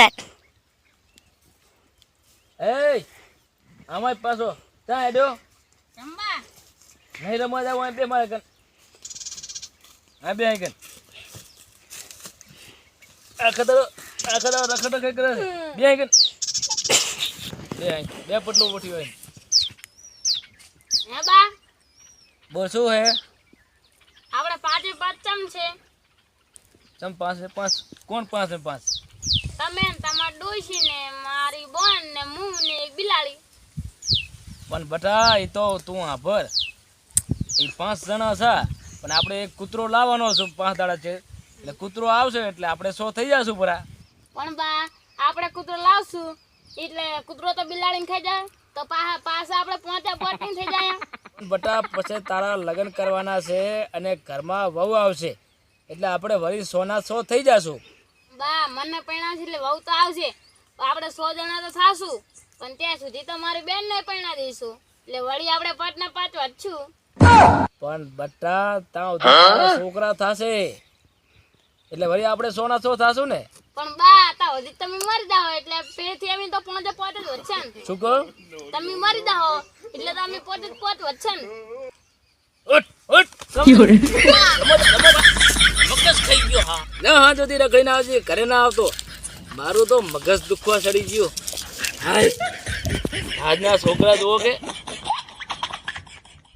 Start. એય અમાય પાછો ત્યાં હેડ્યો રમવા. નહીં રમવા જાવ બે મારે કન આ બે કન આખા તો આખા તો રખડ રખડ કરે બે કન બે બે પટલું ઉઠી હોય. બા બોલ શું હે? આપણે પાંચે પાંચ ચમ છે. ચમ પાંચે પાંચ? કોણ પાંચે પાંચ? તમે ને તમાર ડોશી ને મારી બોન ને હું ને એક બિલાડી. પણ બટા એ તો તું આભર એ પાંચ જણા છે પણ આપણે એક કૂતરો લાવવાનો છે પાંચ દાડા છે. એટલે કૂતરો આવશે એટલે આપણે સો થઈ જશું પરા પણ બા આપણે કૂતરો લાવશું એટલે કૂતરો તો બિલાડીને ખાઈ જાય. તો પાછા પાછા આપણે પહોંચ્યા પોટિંગ થઈ જાય. બટા પછી તારા લગ્ન કરવાના છે અને ઘરમાં વહુ આવશે. એટલે આપણે વળી સોના સો થઈ જશું. બા મને પરણા છે એટલે વહુ તો આવશે. આપણે સો જણા તો થાશું. પણ ત્યાં સુધી તો મારી બેન ને પરણા દઈશું. એટલે વળી આપણે પાંચના પાંચ વધશું પણ બટ્ટા તાવ છોકરા થાશે. એટલે વળી આપણે સોના સો થાશું ને? પણ બા તા હજી તમે મરી જાઓ. એટલે પેથી અમે તો પોતે પોતે જ વધશે ને. શું કહો? તમે મરી જાઓ. એટલે તો અમે પોતે જ પોત વધશે ને. ઉઠ ઉઠ. ના, હા જતી રખડી ના આવજે, ઘરે ના આવતો. મારું તો મગજ દુખવા ચડી ગયું. હાય. આજના છોકરા જુઓ કે